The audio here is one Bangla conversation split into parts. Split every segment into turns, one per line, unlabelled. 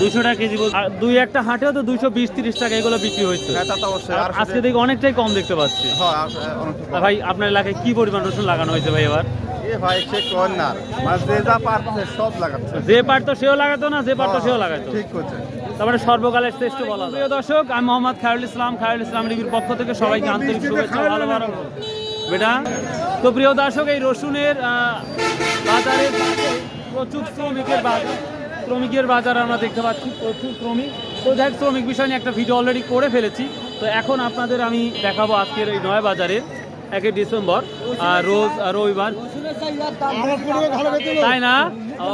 দুইশো টাকা কেজি বল- দুই একটা হাটেও তো দুইশো বিশ তিরিশ টাকা এগুলো বিক্রি হয়েছে
হ্যাঁ তা তো অবশ্যই।
আর
আর
আজকে দেখি অনেকটাই কম দেখতে পাচ্ছি।
হ্যাঁ
ভাই আপনার এলাকায় কি পরিমাণ রসুন লাগানো হয়েছে ভাই এবার?
ভাই সে কোন না। মানে যে যা পারছে সব লাগাচ্ছে।
যে পারতো সেও লাগাতো না যে পারতো সেও লাগাতো
ঠিক করছে
তারপরে সর্বকালের শ্রেষ্ঠ বলা প্রিয় দর্শক আমি মোহাম্মদ খায়রুল ইসলাম খায়রুল ইসলাম পক্ষ থেকে সবাইকে আন্তরিক শুভেচ্ছা বেটা তো প্রিয় দর্শক এই রসুনের বাজারে প্রচুর শ্রমিকের বাজার। শ্রমিকের বাজার আমরা দেখতে পাচ্ছি প্রচুর শ্রমিক। তো দেখ শ্রমিক বিষয় নিয়ে একটা ভিডিও অলরেডি করে ফেলেছি। তো এখন আপনাদের আমি দেখাবো আজকের এই নয় বাজারের একে ডিসেম্বর আর রোজ আর রবিবার। তাই না? ও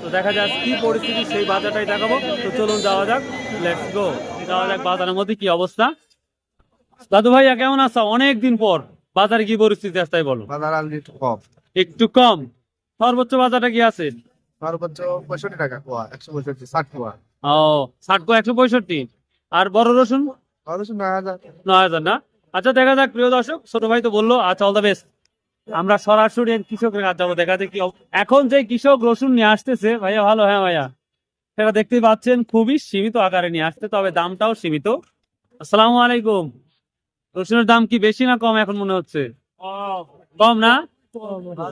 তো দেখা যাক কি পরিস্থিতি সেই বাজারটাই দেখাবো। তো চলুন যাওয়া যাক লেটস গো যাওয়া যাক বাজারের মধ্যে কি অবস্থা। দাদু ভাইয়া কেমন আছো? অনেক দিন পর। বাজারে কি পরিস্থিতি আছে তাই বলো।
বাজার একটু কম।
একটু কম। সর্বোচ্চ বাজারটা কি আছে?
সর্বোচ্চ পঁয়ষট্টি টাকা। কোয়া একশো পঁয়ষট্টি ষাট কোয়া
ও ষাট কো একশো পঁয়ষট্টি। আর বড় রসুন?
অবশ্য নয় হাজার।
নয় হাজার না? আচ্ছা দেখা যাক প্রিয় দর্শক ছোট ভাই তো বলল আচ্ছা অল দ্য বেস্ট আমরা সরাসরি কৃষকের কাছে যাব দেখাতে কি এখন যে কৃষক রসুন নিয়ে আসতেছে ভাইয়া ভালো হ্যাঁ ভাইয়া। সেটা দেখতেই পাচ্ছেন খুবই সীমিত আকারে নিয়ে আসতে তবে দামটাও সীমিত। আসসালামু আলাইকুম। রসুনের দাম কি বেশি না কম এখন মনে হচ্ছে? কম না?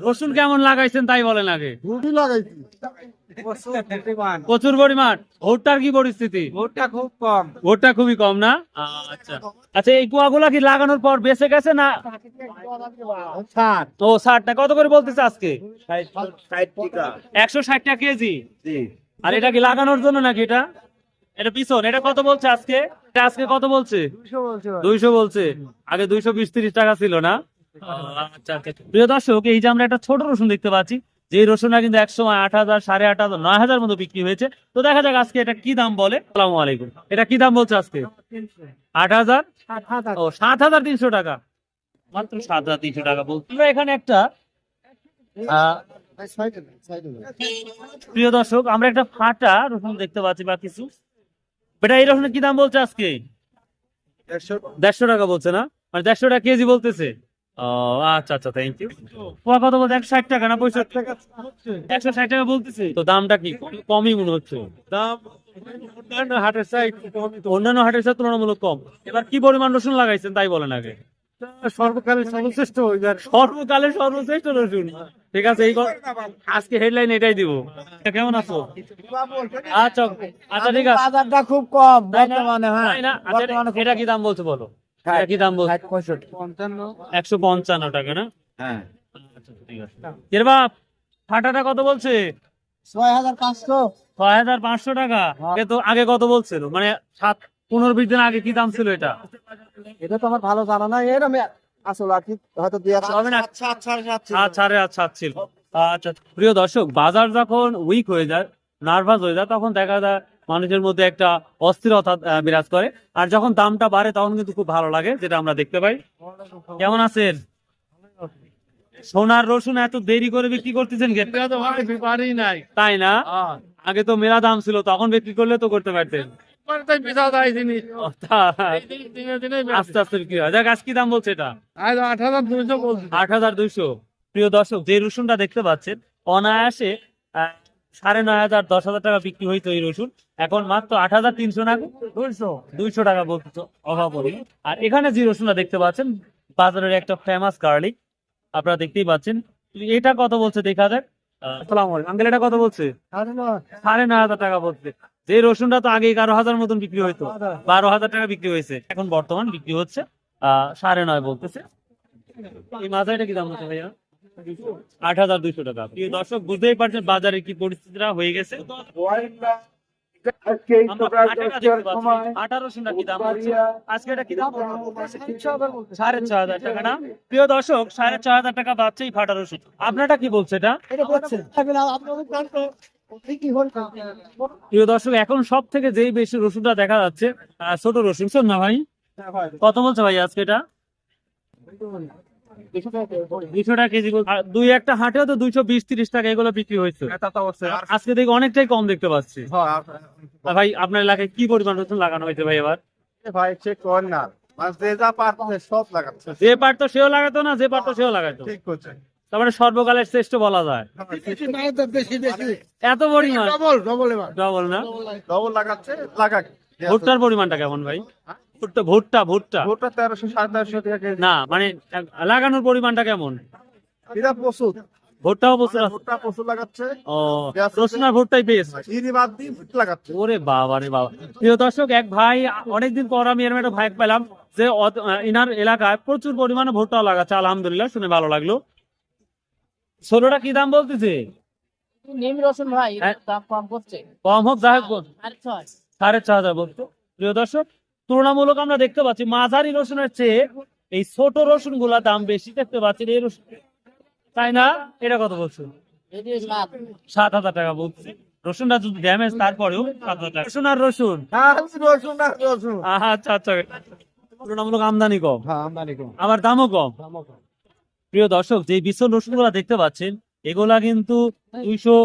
রসুন কেমন লাগাইছেন তাই বলেন আগে। প্রচুর পরিমাণ। ভোটটার কি পরিস্থিতি?
ভোটটা খুব কম।
ভোটটা খুবই কম না? আচ্ছা। আচ্ছা এই কুয়াগুলা কি লাগানোর পর বেঁচে গেছে না? ও ষাটটা কত করে বলতেছে আজকে? একশো ষাট টাকা কেজি। আর এটা কি লাগানোর জন্য নাকি এটা? এটা পিছন এটা কত বলছে আজকে? আজকে কত বলছে। দুইশো বলছে। আগে দুইশো বিশ তিরিশ টাকা ছিল না? প্রিয় দর্শক এই যে আমরা একটা ছোট রসুন দেখতে পাচ্ছি যে রসুনটা কিন্তু এক সময় আট হাজার সাড়ে আট হাজার নয় হাজার মতো বিক্রি হয়েছে। তো দেখা যাক আজকে এটা কি দাম বলে। সালামু আলাইকুম। এটা কি দাম বলছে আজকে? আট হাজার? ও সাত হাজার তিনশো টাকা। মাত্র সাত হাজার তিনশো টাকা বলছি। আমরা এখানে একটা আহ, প্রিয় দর্শক আমরা একটা ফাটা রসুন দেখতে পাচ্ছি বা কিছু। বেটা এই রসুনের কি দাম বলছে আজকে? দেড়শো টাকা বলছে না? মানে দেড়শো টাকা কেজি বলতেছে। ও আচ্ছা আচ্ছা থ্যাংক ইউ পোয়া কত বলছে? একশো ষাট টাকা না পঁয়ষট্টি টাকা? একশো ষাট টাকা বলতেছে। তো দামটা কি? কমই মনে হচ্ছে। দাম অন্যান্য হাটের অন্যান্য তুলনামূলক কম। এবার কি পরিমাণ রসুন লাগাইছেন তাই বলেন আগে।
সর্বকালের সর্বশ্রেষ্ঠ
সর্বকালের সর্বশ্রেষ্ঠ রসুন। ঠিক আছে এই আজকে হেডলাইন এটাই দিব। কেমন আছো? আচ্ছা আচ্ছা ঠিক আছে।
বাজারটা খুব কম? বর্তমানে হ্যাঁ?
আচ্ছা, এটা কি দাম বলছো বলো? এটা দাম বলছো।
ষাট পঁয়ষট্টি। পঞ্চান্ন।
একশো পঞ্চান্ন টাকা না?
হ্যাঁ।
আচ্ছা ঠিক আছে। এর বাপ ফাটাটা কত বলছে?
ছয় হাজার পাঁচশো।
ছয় হাজার পাঁচশো টাকা। এ তো আগে কত বলছিল? মানে সাত পনেরো বিশ দিন আগে কি দাম ছিল এটা?
এটা তো আমার ভালো জানা না এর আমি আসলে আর কি হয়তো দুই সাড়ে সাত
সাত সাড়ে আট সাত ছিল। আচ্ছা প্রিয় দর্শক বাজার যখন উইক হয়ে যায় নার্ভাস হয়ে যায় তখন দেখা যায় মানুষের মধ্যে একটা অস্থিরতা বিরাজ করে। আর যখন দামটা বাড়ে তখন কিন্তু খুব ভালো লাগে যেটা আমরা দেখতে পাই। কেমন আছেন? সোনার রসুন এত দেরি করে বিক্রি করতেছেন তাই না? আগে তো মেলা দাম ছিল তখন বিক্রি করলে তো করতে পারতেন। আস্তে আস্তে বিক্রি হয়। যাক আজ কি দাম বলছে এটা?
আট হাজার দুইশো
আট হাজার দুইশো। প্রিয় দর্শক যে রসুনটা দেখতে পাচ্ছেন অনায়াসে সাড়ে নয় হাজার দশ হাজার টাকা বিক্রি হইতো এই রসুন। এখন মাত্র আট হাজার তিনশো না দুইশো? দুইশো টাকা বলতো অভাব আর এখানে যে রসুনটা দেখতে পাচ্ছেন বাজারের একটা ফেমাস গার্লিক আপনারা দেখতেই পাচ্ছেন। এটা কত বলছে দেখা যাক। আসসালামু আঙ্কেল এটা কত বলছে? সাড়ে নয়। হাজার টাকা বলছে। যে রসুনটা তো আগে এগারো হাজার মতন বিক্রি হইতো। বারো হাজার টাকা বিক্রি হয়েছে। এখন বর্তমান বিক্রি হচ্ছে আহ সাড়ে নয় বলতেছে। এই মাথাটা কি দাম হচ্ছে ভাইয়া? আট হাজার দুইশো টাকা। প্রিয় দর্শক বুঝতেই পারছেন বাজারে কি পরিস্থিতিটা হয়ে গেছে। আপনারটা কি বলছে এটা প্রিয় দর্শক এখন সব থেকে যেই বেশি রসুনটা দেখা যাচ্ছে ছোট রসুন শোন না ভাই। কত বলছে ভাই আজকে এটা? দুইশো টাকা কেজি দুই একটা হাটেও তো দুইশো বিশ তিরিশ টাকা এগুলো বিক্রি হয়েছে। আজকে অনেকটাই কম দেখতে পাচ্ছি।
হ্যাঁ আর-
আর ভাই আপনার এলাকায় কি পরিমাণ রসুন লাগানো হয়েছে ভাই এবার?
ভাই সে কোন না। যে যা পারছে সব লাগাচ্ছে।
যে পারতো সেও লাগাতো না যে পারতো সেও লাগাতো।
ঠিক করছে
তার মানে সর্বকালের শ্রেষ্ঠ বলা যায়। এত পরিমাণ?
ডবল ডবল
ডবল না?
ডবল লাগাচ্ছে। লাগাক।
ভুট্টার পরিমাণটা কেমন ভাই? ভুট্টা ভুট্টা ভুট্টা।
ভোটটা তেরোশো সাড়ে তেরোশো টাকা কেজি।
না মানে লাগানোর পরিমাণটা কেমন?
এটা প্রচুর।
ভুট্টাও প্রচুর আছে।
প্রচুর লাগাচ্ছে।
ও রসুন ভুট্টাই বেশ
চিনি বাদ দিয়ে ভোট লাগাচ্ছে।
ওরে বাবা রে বাবা। প্রিয় দর্শক এক ভাই অনেকদিন পর আমি এরকম একটা ভাই পেলাম যে ইনার এলাকায় প্রচুর পরিমাণে ভুট্টা লাগাচ্ছে। আলহামদুলিল্লাহ শুনে ভালো লাগল। ষোলোটা কি দাম বলতেছে?
নিম রসুন ভাই
হ্যাঁ।
দাম কম করছে।
কম হোক যাই হোক। সাড়ে ছ হাজার বলতো প্রিয় দর্শক তুলনামূলক আমরা দেখতে পাচ্ছি মাঝারি রসুনের চেয়ে এই ছোট রসুনগুলা দাম বেশি দেখতে পাচ্ছি এই রসুন তাই না? এটা কত বলছো?
সাত
হাজার টাকা বলছি। রসুনটা যদি ড্যামেজ তারপরেও সাত হাজার টাকা। রসুন আর রসুন?
রসুন রসুন
আচ্ছা আচ্ছা। তুলনামূলক আমদানি কম।
হ্যাঁ আমদানি কম।
আবার দামও কম। প্রিয় দর্শক যে বিশাল রসুনগুলা দেখতে পাচ্ছেন এগুলা কিন্তু দুইশো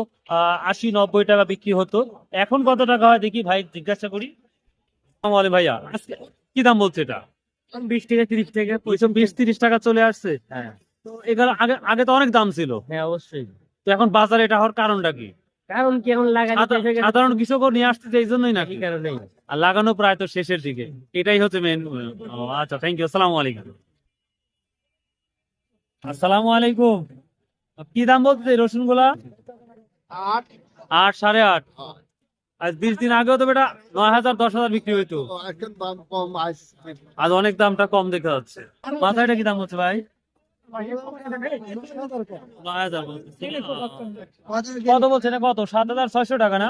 আশি নব্বই টাকা বিক্রি হতো। এখন কত টাকা হয় দেখি ভাই জিজ্ঞাসা করি। ভাইয়া। আজকে কি দাম বলছে এটা? বিশ টাকা তিরিশ টাকা বিশ তিরিশ টাকা চলে আসছে।
হ্যাঁ।
তো এগুলো আগে আগে তো অনেক দাম ছিল।
হ্যাঁ অবশ্যই।
তো এখন বাজারে এটা হওয়ার কারণটা কি?
কারণ কি এখন
সাধারণ কৃষকও নিয়ে আসতেছে এই জন্যই নাকি?
কারণেই।
আর লাগানো প্রায় তো শেষের দিকে। এটাই হচ্ছে মেন আচ্ছা থ্যাংক ইউ আসসালামু আলাইকুম। আসসালামু আলাইকুম। কি দাম বলতে রসুনগুলা
আট।
আট সাড়ে আট। আজ বিশ দিন আগেও তো বেটা নয় হাজার দশ হাজার বিক্রি হইতো।
এখন দাম কম আসছে
আজ অনেক দামটা কম দেখা যাচ্ছে। মাথাটা কি দাম হচ্ছে ভাই? কত বলছে কত? সাত হাজার ছয়শো টাকা না?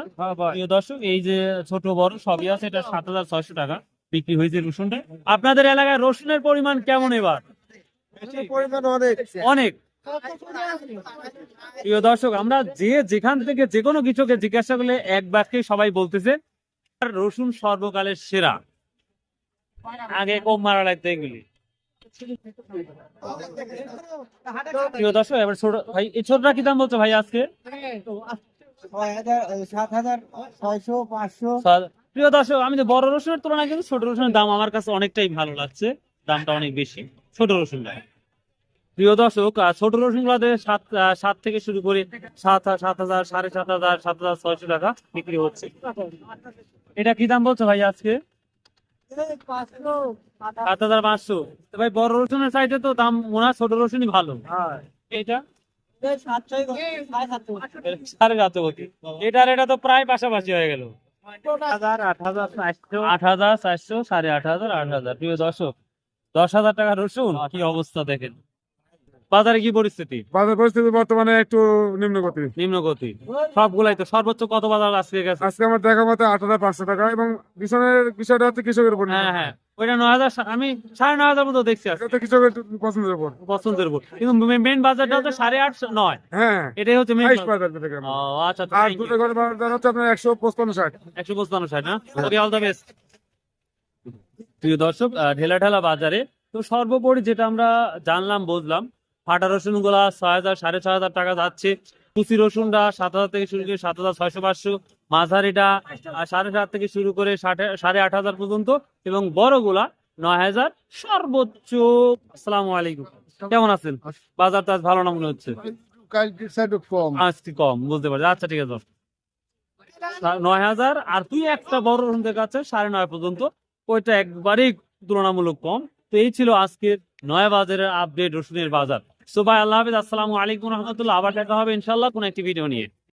দর্শক এই যে ছোট বড় সবই আছে এটা সাত হাজার ছয়শো টাকা বিক্রি হয়েছে রসুনটা। আপনাদের এলাকায় রসুনের পরিমাণ কেমন এবার?
পরিমাণ অনেক।
অনেক। প্রিয় দর্শক, আমরা যে যেখান থেকে যে কোনো কিছুকে জিজ্ঞাসা করলে এক বাক্যে সবাই বলতেছে রসুন সর্বকালের সেরা। আগে কম মারা লাগতো এগুলি। প্রিয় দর্শক, এবার ছোট ভাই, এই ছোটটা কি দাম বলছো ভাই আজকে? প্রিয় দর্শক, আমি তো বড় রসুনের তুলনায় কিন্তু ছোট রসুনের দাম আমার কাছে অনেকটাই ভালো লাগছে, দামটা অনেক বেশি, ছোট রসুনটা। প্রিয় দর্শক ছোট রসুন গুলাতে সাত সাত থেকে শুরু করে সাত সাত হাজার, সাড়ে সাত হাজার সাত হাজার ছয়শো টাকা বিক্রি হচ্ছে। এটা কি দাম বলছো ভাই আজকে? সাত হাজার পাঁচশো। ভাই, বড় রসুনের সাইডে তো দাম হয় ছোট রসুনই ভালো। এটা সাড়ে এটা তো প্রায় পাশাপাশি হয়ে গেল। আট হাজার চারশো, সাড়ে আট হাজার আট হাজার। প্রিয় দর্শক, দশ হাজার টাকা রসুন? কি অবস্থা দেখেন। বাজারে কি পরিস্থিতি?
বাজার পরিস্থিতি বর্তমানে একটু নিম্নগতি।
নিম্নগতি। সবগুলাই তো সর্বোচ্চ কত বাজার আজকে গেছে?
আজকে আমার দেখা মতো আট হাজার পাঁচশো টাকা এবং পিছনের বিষয়টা হচ্ছে কৃষকের উপর
হ্যাঁ হ্যাঁ। ওইটা নয় হাজার আমি সাড়ে নয় হাজার মতো দেখছি
এটা কৃষকের পছন্দের উপর।
পছন্দের উপর। কিন্তু মেন বাজারটা হচ্ছে সাড়ে আট নয়।
হ্যাঁ
এটাই হচ্ছে মেন
বাজার।
ও আচ্ছা
আর দুটো ঘরে বাজার হচ্ছে আপনার একশো পঁচপান্ন ষাট।
একশো পঁচপান্ন ষাট না? ওকে অল দ্য বেস্ট প্রিয় দর্শক আহ, ঢেলা ঢেলা বাজারে। তো সর্বোপরি যেটা আমরা জানলাম বুঝলাম ফাটা রসুনগুলা ছয় হাজার সাড়ে ছয় হাজার টাকা যাচ্ছে। কুচি রসুনটা সাত হাজার থেকে শুরু করে সাত হাজার ছয়শো পাঁচশো মাঝারিটা সাড়ে সাত থেকে শুরু করে সাড়ে আট হাজার পর্যন্ত এবং বড়গুলা নয় হাজার সর্বোচ্চ। আসসালামু আলাইকুম। কেমন আছেন? বাজার তো আজ ভালো না মনে হচ্ছে? কম। বুঝতে পারছি। আচ্ছা ঠিক আছে। নয় হাজার আর তুই একটা বড় রুম দেখাচ্ছে সাড়ে নয় পর্যন্ত। ওইটা একবারেই তুলনামূলক কম। তো এই ছিল আজকের নয়া বাজারের আপডেট রসুনের বাজার। সো ভাই, আল্লাহ হাফিজ, আসসালামু আলাইকুম রহমতুল্লাহ। আবার দেখা হবে ইনশাল্লাহ কোন একটি ভিডিও নিয়ে।